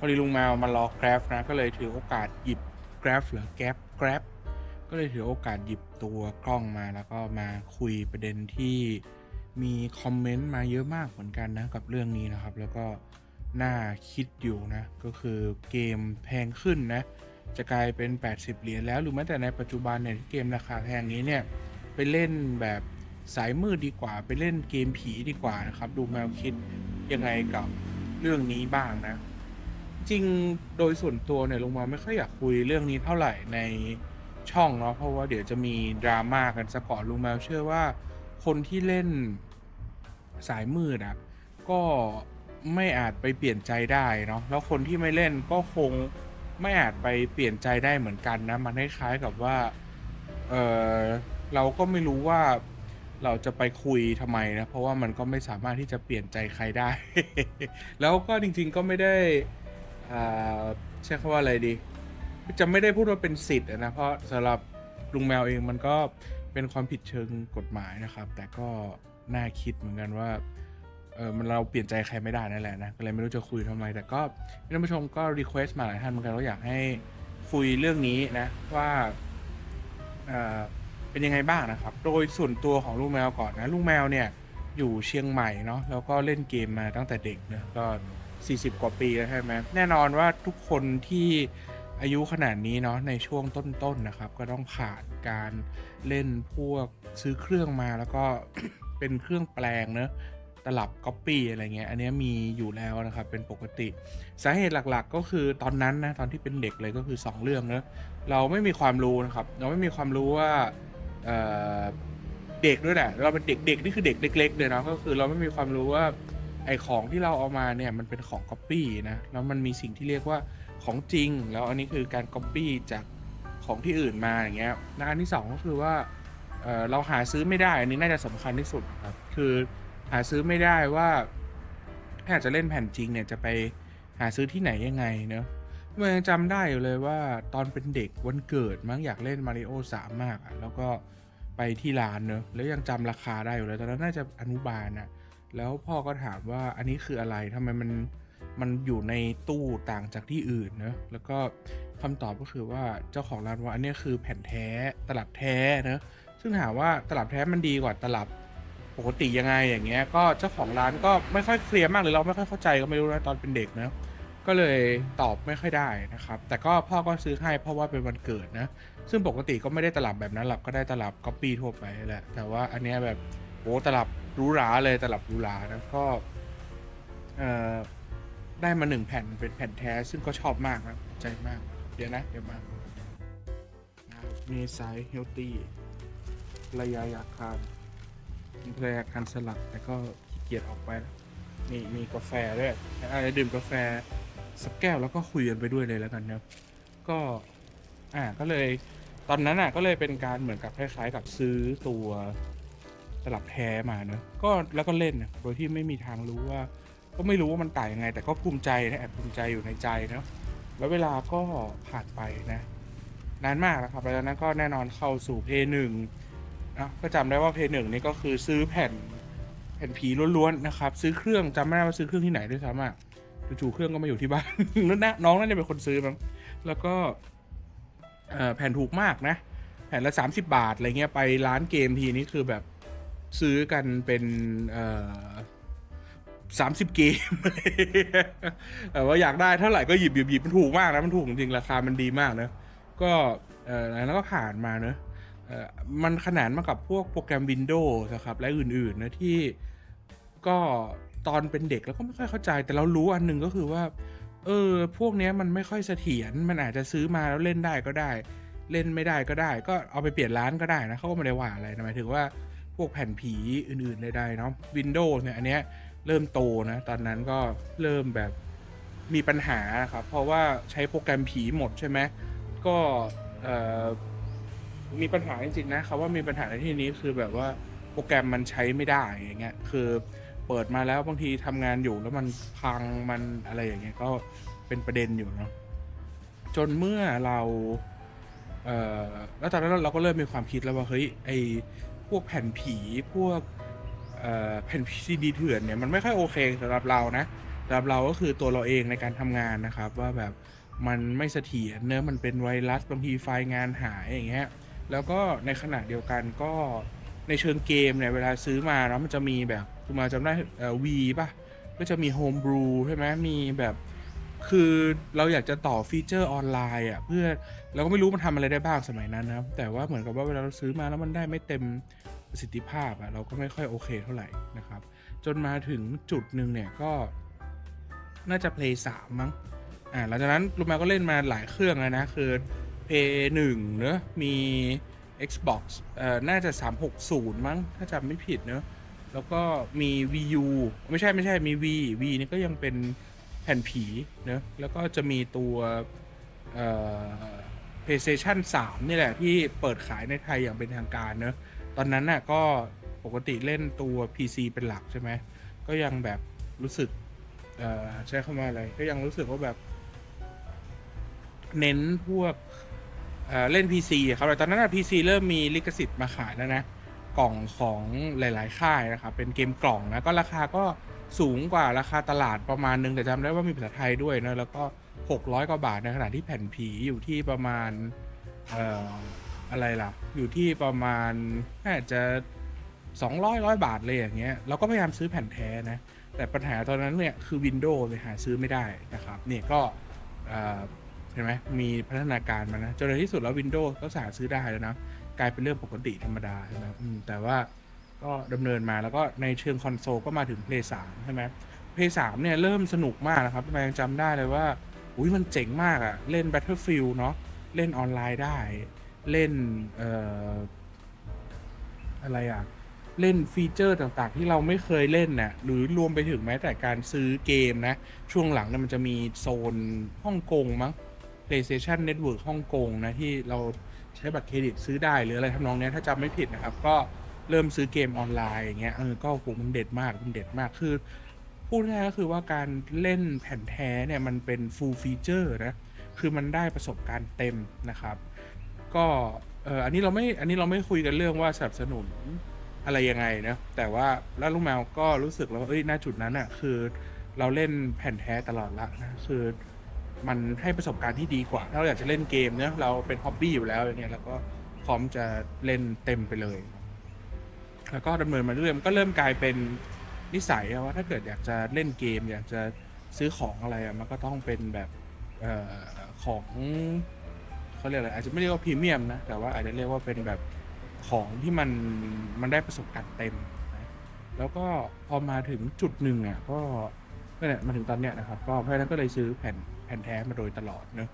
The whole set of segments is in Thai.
พอดีลุงแมวมารอ Grab นะ ก็เลยถือโอกาสหยิบ Grab หรือ Grab Grab ก็เลยถือโอกาสหยิบตัวกล้องมาแล้วก็มาคุยประเด็นที่มีคอมเมนต์มาเยอะมากเหมือนกันนะกับเรื่องนี้นะครับ แล้วก็น่าคิดอยู่นะ ก็คือเกมแพงขึ้นนะ จะกลายเป็น 80 เหรียญแล้วหรือแม้แต่ในปัจจุบันเนี่ยที่เกมราคาแพงนี้เนี่ยไปเล่นแบบสายมืดดีกว่า ไปเล่นเกมผีดีกว่านะครับ ดูแมวคิดยังไงกับเรื่องนี้บ้างนะ ริงโดยส่วนตัวเนี่ยลงมาไม่ค่อยอยากคุยเรื่องนี้เท่าไหร่ในช่องเนาะเพราะว่าเดี๋ยวจะมีดราม่ากันซะก่อนลุงแมวเชื่อว่า คนที่เล่นสายมืดอะก็ไม่อาจไปเปลี่ยนใจได้เนาะแล้วคนที่ไม่เล่นก็คงไม่อาจไปเปลี่ยนใจได้เหมือนกันนะมันคล้ายๆกับว่าเออเราก็ไม่รู้ว่าเราจะไปคุยทำไมนะ เพราะว่ามันก็ไม่สามารถที่จะเปลี่ยนใจใครได้ แล้วก็จริงๆก็ไม่ได้ อ่าใช้คำว่าอะไรดี จะไม่ได้พูดว่าเป็นสิทธิ์อะนะเพราะสำหรับลุงแมวเองมันก็เป็นความผิดเชิงกฎหมายนะครับ แต่ก็น่าคิดเหมือนกันว่าเออมันเราเปลี่ยนใจใครไม่ได้นั่นแหละนะก็เลยไม่รู้จะคุยทำไม แต่ก็ท่านผู้ชมก็รีเควสต์มาหลายท่านเหมือนกันว่าอยากให้คุยเรื่องนี้นะว่าเออเป็นยังไงบ้างนะครับ โดยส่วนตัวของลุงแมวก่อนนะลุงแมวเนี่ยอยู่เชียงใหม่เนาะแล้วก็เล่นเกมมาตั้งแต่เด็กนะก็ 40 กว่าปีแล้วใช่ไหมแน่นอนว่าทุกคนที่อายุขนาดนี้เนาะในช่วงต้นๆนะครับ ก็ต้องผ่านการเล่นพวกซื้อเครื่องมาแล้วก็เป็นเครื่องแปลงเนอะตลับก๊อปปี้อะไรเงี้ยอันเนี้ยมีอยู่แล้วนะครับเป็นปกติ สาเหตุหลักๆ ก็คือตอนนั้นนะตอนที่เป็นเด็กเลยก็คือ 2 เรื่องเนอะเราไม่มีความรู้นะครับ เราไม่มีความรู้ว่าเเด็กด้วยแหละเราเป็นเด็กเด็กนี่คือเด็กเล็กๆเลยเนาะก็คือเราไม่มีความรู้ว่า ไอของที่เราเอามาเนี่ยมันเป็นของก๊อปปี้นะแล้วมันมีสิ่งที่เรียกว่าของจริง แล้วอันนี้คือการก๊อปปี้จากของที่อื่นมาอย่างเงี้ยและอันที่สองก็คือว่าเเราหาซื้อไม่ได้อันนี้น่าจะสำคัญที่สุดครับคือหาซื้อไม่ได้ว่าถ้าอยากจะเล่นแผ่นจริงเนี่ยจะไปหาซื้อที่ไหนยังไงเนอะเมื่อยังจำได้อยู่เลยว่าตอนเป็นเด็กวันเกิดมั้งอยากเล่นมาริโอสามมากอะแล้วก็ไปที่ร้านเนอะแล้วยังจำราคาได้อยู่เลยตอนนั้นน่าจะอนุบาลนะ แล้วพ่อก็ถามว่าอันนี้คืออะไรทำไมมันมันอยู่ในตู้ต่างจากที่อื่นเนอะแล้วก็คำตอบก็คือว่าเจ้าของร้านว่าอันนี้คือแผ่นแท้ตลับแท้เนอะซึ่งถามว่าตลับแท้มันดีกว่าตลับปกติยังไงอย่างเงี้ย ก็เจ้าของร้านก็ไม่ค่อยเคลียร์มากหรือเราไม่ค่อยเข้าใจก็ไม่รู้นะตอนเป็นเด็กนะก็เลยตอบไม่ค่อยได้นะครับ แต่ก็พ่อก็ซื้อให้เพราะว่าเป็นวันเกิดนะ ซึ่งปกติก็ไม่ได้ตลับแบบนั้นหรอกก็ได้ตลับก๊อปปี้ทั่วไปแหละแต่ว่าอันเนี้ยแบบ โอ้ตลับหรูหราเลยตลับหรูหรานะก็เอ่อได้มาหนึ่งแผ่นเป็นแผ่นแท้ ซึ่งก็ชอบมากนะใจมาก เดี๋ยวนะ เดี๋ยวมามีไซส์เฮลตี้ระยะยาคานระยะคานสลัดแต่ก็ขี้เกียจออกไปแล้วมีมีกาแฟด้วยอะไรดื่มกาแฟสักแก้วแล้วก็คุยกันไปด้วยเลยแล้วกันเนาะก็อ่าก็เลยตอนนั้นอะก็เลยเป็นการเหมือนกับคล้ายๆกับซื้อตัว ตลับแท้มาเนอะก็แล้วก็เล่นนะโดยที่ไม่มีทางรู้ว่า ก็ไม่รู้ว่ามันต่างยังไง แต่ก็ภูมิใจนะแอบภูมิใจอยู่ในใจเนอะแล้วเวลาก็ผ่านไปนะนานมากแล้วครับแล้วนั้นก็แน่นอนเข้าสู่เพย์หนึ่งนะก็จำได้ว่าเพย์หนึ่งนี่ก็คือซื้อแผ่นแผ่นผีล้วนๆนะครับ ซื้อเครื่องจำไม่ได้ว่าซื้อเครื่องที่ไหนด้วยซ้ำอะจู่ๆเครื่องก็มาอยู่ที่บ้านแล้วนะน้องน่าจะเป็นคนซื้อมั้งแล้วก็แผ่นถูกมากนะ แผ่นละ 30 บาทอะไรเงี้ยไปร้านเกมทีนี้คือแบบ ซื้อกันเป็นสามสิบเกมแต่ว่าอยากได้เท่าไหร่ก็หยิบหยิบหยิบมันถูกมากนะมันถูกจริงๆราคามันดีมากนะก็แล้วก็ผ่านมาเนอะมันขนานมากับพวกโปรแกรม Windows นะครับ และอื่นๆนะที่ก็ตอนเป็นเด็กแล้วก็ไม่ค่อยเข้าใจ แต่เรารู้อันหนึ่งก็คือว่า เออ พวกนี้มันไม่ค่อยเสถียรมันอาจจะซื้อมาแล้วเล่นได้ก็ได้ เล่นไม่ได้ก็ได้ ก็เอาไปเปลี่ยนร้านก็ได้นะเขาก็ไม่ได้ว่าอะไรนะหมายถึงว่า พวกแผ่นผีอื่นๆใดๆเนาะ Windows เนี่ยอันเนี้ยเริ่มโตนะ ตอนนั้นก็เริ่มแบบมีปัญหาครับ เพราะว่าใช้โปรแกรมผีหมดใช่ไหมก็มีปัญหาจริงๆนะคำว่ามีปัญหาในที่นี้คือแบบว่าโปรแกรมมันใช้ไม่ได้อย่างเงี้ยคือเปิดมาแล้วบางทีทำงานอยู่แล้วมันพังมันอะไรอย่างเงี้ยก็เป็นประเด็นอยู่เนาะจนเมื่อเราเออแล้วตอนนั้นเราก็เริ่มมีความคิดแล้วว่าเฮ้ยไอ พวกแผ่นผีพวกแผ่นซีดีเถื่อนเนี่ยมันไม่ค่อยโอเคสำหรับเรานะสำหรับเราก็คือตัวเราเองในการทำงานนะครับ ว่าแบบมันไม่เสถียรเนื้อมันเป็นไวรัสบางทีไฟล์งานหายอย่างเงี้ยแล้วก็ในขณะเดียวกันก็ในเชิงเกมเนี่ยเวลาซื้อมาแล้วมันจะมีแบบคุณมาจำได้เอ่อวีป่ะก็จะมีโฮมบรูใช่ไหมมีแบบ คือเราอยากจะต่อฟีเจอร์ออนไลน์อะเพื่อเราก็ไม่รู้มันทำอะไรได้บ้างสมัยนั้นนะครับ แต่ว่าเหมือนกับว่าเวลาเราซื้อมาแล้วมันได้ไม่เต็มประสิทธิภาพอะเราก็ไม่ค่อยโอเคเท่าไหร่นะครับ จนมาถึงจุดหนึ่งเนี่ยก็น่าจะ Play 3 มั้งอ่าหลังจากนั้นลูกมาก็เล่นมาหลายเครื่องแล้วนะ คือ Play 1เนอะมี Xbox เอ่อน่าจะ 360 มั้ง ถ้าจำไม่ผิดเนอะแล้วก็มี Wii U ไม่ใช่ไม่ใช่มี V V นี่ก็ยังเป็น ผ่นผีเนอะแล้วก็จะมีตัวเออ PlayStation 3 นี่แหละ ที่เปิดขายในไทยอย่างเป็นทางการเนอะตอนนั้นน่ะก็ปกติเล่นตัว PC เป็นหลักใช่ไหม ก็ยังแบบรู้สึกใช้คำว่าอะไร ก็ยังรู้สึกว่าแบบ เน้นพวกเเล่น PC อะครับแต่ตอนนั้นอะ PC เริ่มมีลิขสิทธิ์มาขายแล้วนะ กล่องของหลาย ๆ ค่ายนะครับ เป็นเกมกล่องนะ ก็ราคาก็ สูงกว่าราคาตลาดประมาณนึง แต่จำได้ว่ามีภาษาไทยด้วยนะแล้วก็ 600 กว่าบาทในขณะที่แผ่นผีอยู่ที่ประมาณเอ่ออะไรล่ะ อยู่ที่ประมาณน่าจะ200ร้อยบาทเลยอย่างเงี้ยเราก็พยายามซื้อแผ่นแท้นะ แต่ปัญหาตอนนั้นเนี่ยคือ Windows เลยหาซื้อไม่ได้นะครับเนี่ยก็เห็นไหมมีพัฒนาการมานะจนในที่สุดแล้ว Windows ก็สามารถซื้อได้แล้วนะกลายเป็นเรื่องปกติธรรมดาใช่ไหมแต่ว่า ก็ดำเนินมาแล้วก็ในเชิงคอนโซลก็มาถึง Play 3ใช่ไหม Play 3เนี่ยเริ่มสนุกมากนะครับทำไมยังจำได้เลยว่า อุ้ยมันเจ๋งมากอะเล่น Battlefield เนาะเล่นออนไลน์ได้ เล่นเอ่ออะไรอะเล่นฟีเจอร์ต่างๆ ที่เราไม่เคยเล่นน่ะหรือรวมไปถึงแม้แต่การซื้อเกมนะ ช่วงหลังเนี่ยมันจะมีโซนฮ่องกงมั้ง PlayStation Network ฮ่องกงนะ ที่เราใช้บัตรเครดิตซื้อได้หรืออะไรทำนองนี้ถ้าจำไม่ผิดนะครับ ก็ เริ่มซื้อเกมออนไลน์อย่างเงี้ยเออก็โหมันเด็ดมากมันเด็ดมากคือพูดง่ายก็คือว่าการเล่นแผ่นแท้เนี่ยมันเป็น full feature นะคือมันได้ประสบการณ์เต็มนะครับ ก็เอออันนี้เราไม่อันนี้เราไม่คุยกันเรื่องว่าสนับสนุนอะไรยังไงนะแต่ว่าแล้วลุงแมวก็รู้สึกแล้วว่าเอ้ยณจุดนั้นอะ่ะคือเราเล่นแผ่นแท้ตลอดละนะคือมันให้ประสบการณ์ที่ดีกว่า ถ้าเราอยากจะเล่นเกมเนะเราเป็นฮ็อบบี้อยู่แล้วอย่างเงี้ยแล้วก็พร้อมจะเล่นเต็มไปเลย แล้วก็ดำเนินมาเรื่อยๆมันก็เริ่มกลายเป็นนิสัยว่าถ้าเกิดอยากจะเล่นเกม อยากจะซื้อของอะไรมันก็ต้องเป็นแบบออของเขาเรียกอะไรอาจจะไม่เรียกว่าพรีเมียมนะแต่ว่าอาจจะเรียกว่าเป็นแบบของที่มันมันได้ประสบการณ์เต็มนะแล้วก็พอมาถึงจุดหนึ่งอะก็นั่นแหละมาถึงตอนเนี้ยนะครับก็เพราะนั้นก็เลยซื้อแผ่นแผ่นแท้มาโดยตลอดเนอะ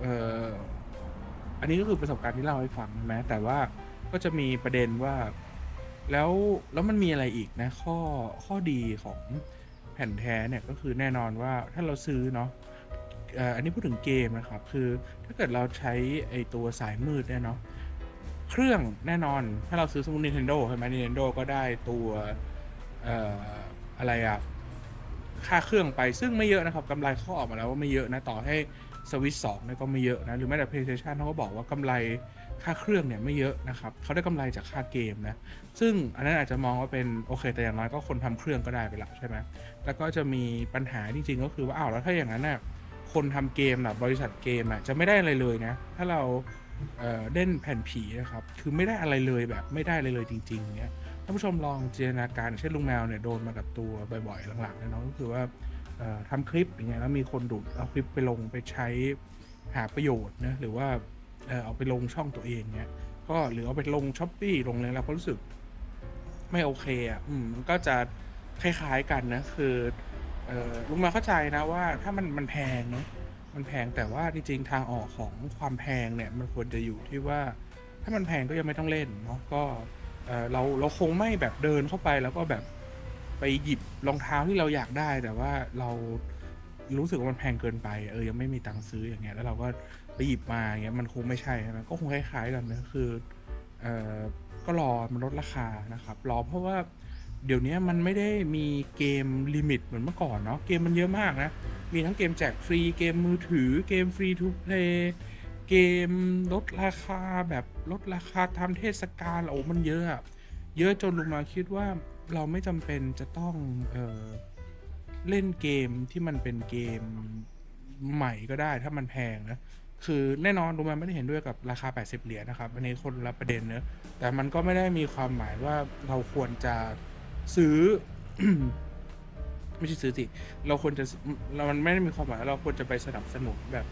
เอออันนี้ก็คือประสบการณ์ที่เล่าให้ฟังแม้แต่ว่าก็จะมีประเด็นว่า แล้วแล้วมันมีอะไรอีกนะ ข้อข้อดีของแผ่นแท้เนี่ยก็คือแน่นอนว่าถ้าเราซื้อเนาะอันนี้พูดถึงเกมนะครับ คือถ้าเกิดเราใช้ไอตัวสายมืดเนี่ยเนาะเครื่องแน่นอนถ้าเราซื้อสมมติ Nintendo ใช่ไหม Nintendo ก็ได้ตัวเอ่ออะไรอะค่าเครื่องไปซึ่งไม่เยอะนะครับกำไรเขาออกมาแล้วว่าไม่เยอะนะ ต่อให้สวิตสองเนี่ยก็ไม่เยอะนะ หรือแม้แต่ PlayStation เขาก็บอกว่ากำไร ค่าเครื่องเนี่ยไม่เยอะนะครับเขาได้กำไรจากค่าเกมนะซึ่งอันนั้นอาจจะมองว่าเป็นโอเค แต่อย่างน้อยก็คนทำเครื่องก็ได้ไปละใช่ไหมแล้วก็จะมีปัญหาจริงๆ ก็คือว่าอ้าวแล้วถ้าอย่างนั้นน่ะคนทำเกมน่ะบริษัทเกมน่ะจะไม่ได้อะไรเลยนะถ้าเราเอ่อเล่นแผ่นผีนะครับคือไม่ได้อะไรเลยแบบไม่ได้เลยเลยจริง ๆเนี้ยท่านผู้ชมลองจินตนาการเช่นลุงแมวเนี่ยโดนมากับตัวบ่อยๆหลังๆเนี่ยเนาะก็คือว่าทำคลิปอย่างเงี้ยแล้วมีคนดูดเอาคลิปไปลงไปใช้หาประโยชน์นะหรือว่า เออเอาไปลงช่องตัวเองเงี้ยก็หรือเอาไปลงช้อปปี้ลงเลยแล้วก็รู้สึกไม่โอเคอะอืมมันก็จะคล้ายๆกันนะคือเออลุงมวเข้าใจนะว่าถ้ามันมันแพงเนาะมันแพงแต่ว่าจริงๆทางออกของความแพงเนี่ยมันควรจะอยู่ที่ว่า ถ้ามันแพงก็ยังไม่ต้องเล่นเนาะก็เออเราเราคงไม่แบบเดินเข้าไปแล้วก็แบบไปหยิบรองเท้าที่เราอยากได้แต่ว่าเรารู้สึกว่ามันแพงเกินไป เออยังไม่มีตังค์ซื้ออย่างเงี้ยแล้วเราก็ หยิบมาเงี้ยมันคงไม่ใช่ใช่ไหมก็คงคล้ายๆกันนะคือเอ่อก็รอมันลดราคานะครับ รอเพราะว่าเดี๋ยวนี้มันไม่ได้มีเกมลิมิตเหมือนเมื่อก่อนเนาะเกมมันเยอะมากนะ มีทั้งเกมแจกฟรีเกมมือถือเกมฟรีทูเพลย์เกมลดราคาแบบลดราคาทำเทศกาลโอ้มันเยอะอะเยอะจนลงมาคิดว่าเราไม่จำเป็นจะต้องเออเล่นเกมที่มันเป็นเกมใหม่ก็ได้ถ้ามันแพงนะ คือแน่นอนดูมันไม่ได้เห็นด้วยกับราคา 80 เหรียญนะครับอันนี้คนละประเด็นเนอะแต่มันก็ไม่ได้มีความหมายว่าเราควรจะซื้อ ไม่ใช่ซื้อสิเราควรจะเรามันไม่ได้มีความหมายเราควรจะไปสนับสนุนแบบ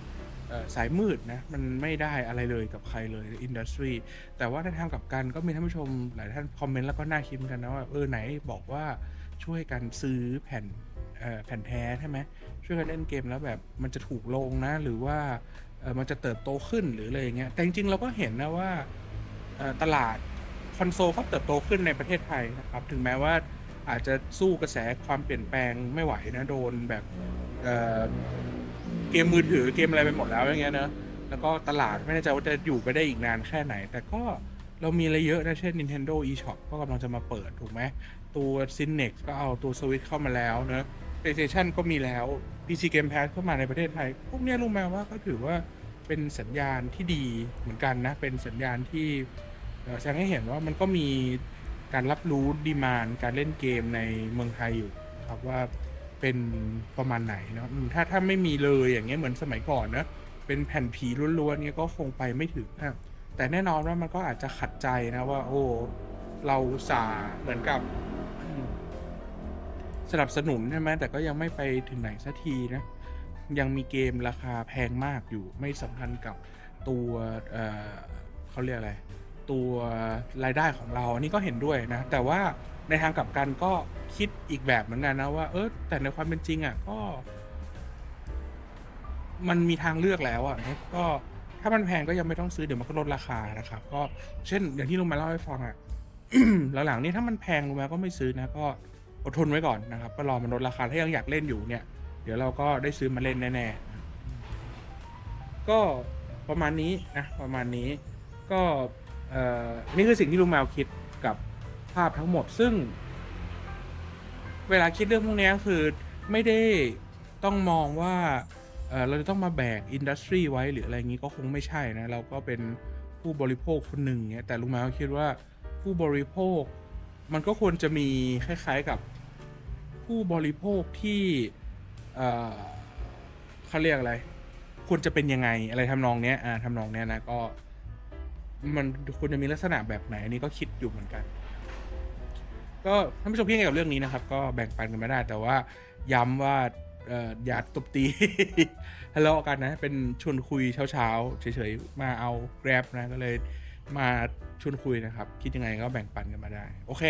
สายมืดนะมันไม่ได้อะไรเลยกับใครเลยอินดัสทรีแต่ว่าในทางกลับกันก็มีท่านผู้ชมหลายท่านคอมเมนต์แล้วก็น่าคิดกันนะว่าเออไหนบอกว่าช่วยกันซื้อแผ่น แผ่นแท้ใช่ไหมช่วยกันเล่นเกมแล้วแบบมันจะถูกลงนะ หรือว่ามันจะเติบโตขึ้นหรืออะไรอย่างเงี้ยแต่จริงๆเราก็เห็นนะว่าตลาดคอนโซลก็เติบโตขึ้นในประเทศไทยนะครับ ถึงแม้ว่าอาจจะสู้กระแสความเปลี่ยนแปลงไม่ไหวนะโดนแบบเเกมมือถือเกมอะไรไปหมดแล้วอย่างเงี้ยนะแล้วก็ตลาดไม่แน่ใจว่าจะอยู่ไปได้อีกนานแค่ไหน แต่ก็เรามีอะไรเยอะนะ เช่น Nintendo eShop ก็กำลังจะมาเปิดถูกไหมตัว Cinex ก็เอาตัว Switch เข้ามาแล้วนะ PlayStation ก็มีแล้ว PC Game Pass เข้ามาในประเทศไทย พวกเนี้ยรู้ไหมว่าก็ถือว่าเป็นสัญญาณที่ดีเหมือนกันนะ เป็นสัญญาณที่แสดงให้เห็นว่ามันก็มีการรับรู้ดีมานการเล่นเกมในเมืองไทยอยู่ครับว่าเป็นประมาณไหนเนาะถ้าถ้าไม่มีเลยอย่างเงี้ยเหมือนสมัยก่อนนะเป็นแผ่นผีล้วนๆเงี้ยก็คงไปไม่ถึงนะแต่แน่นอนว่ามันก็อาจจะขัดใจนะว่า โอ้เราสาเหมือนกับ สนับสนุนใช่ไหมแต่ก็ยังไม่ไปถึงไหนสักทีนะยังมีเกมราคาแพงมากอยู่ไม่สัมพันธ์กับตัวเเขาเรียกอะไร ตัวรายได้ของเราอันนี้ก็เห็นด้วยนะ แต่ว่าในทางกลับกันก็คิดอีกแบบเหมือนกันนะว่าเออแต่ในความเป็นจริงอะก็ มันมีทางเลือกแล้วอะนะก็ถ้ามันแพงก็ยังไม่ต้องซื้อเดี๋ยวมันก็ลดราคานะครับ ก็เช่นอย่างที่ลุงมาเล่าให้ฟังอะหลังๆนี้ถ้ามันแพงลุงมาก็ไม่ซื้อนะก็ อดทนไว้ก่อนนะครับก็รอมันลดราคาถ้ายังอยากเล่นอยู่เนี่ย เดี๋ยวเราก็ได้ซื้อมาเล่นแน่ๆก็ประมาณนี้นะประมาณนี้ก็นี่คือสิ่งที่ลุงแมวคิดกับภาพทั้งหมดซึ่ง เวลาคิดเรื่องพวกนี้คือไม่ได้ต้องมองว่าเเราจะต้องมาแบกอินดัสทรีไว้หรืออะไรอย่างนี้ก็คงไม่ใช่นะ เราก็เป็นผู้บริโภคคนหนึ่งเนี่ยแต่ลุงแมวคิดว่าผู้บริโภค มันก็ควรจะมีคล้ายๆกับผู้บริโภคที่เขาเรียกอะไร ควรจะเป็นยังไงอะไรทำนองเนี้ยอ่าทำนองเนี้ยนะก็ มันควรจะมีลักษณะแบบไหนอันนี้ก็คิดอยู่เหมือนกัน ก็ท่านผู้ชมคิดยังไงกับเรื่องนี้นะครับ ก็แบ่งปันกันไม่ได้ แต่ว่าย้ำว่าอย่าตบตีทะเลาะกันนะ เป็นชวนคุยเช้าๆเฉยๆมาเอา Grab นะก็เลย มาชวนคุยนะครับ คิดยังไงก็แบ่งปันกันมาได้ โอเค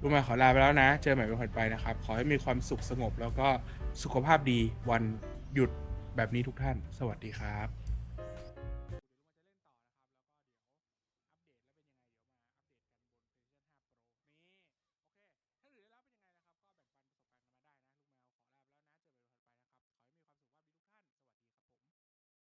ลุงมาขอลาไปแล้วนะ เจอใหม่เป็นคนไปนะครับ ขอให้มีความสุขสงบแล้วก็สุขภาพดีวันหยุดแบบนี้ทุกท่าน สวัสดีครับ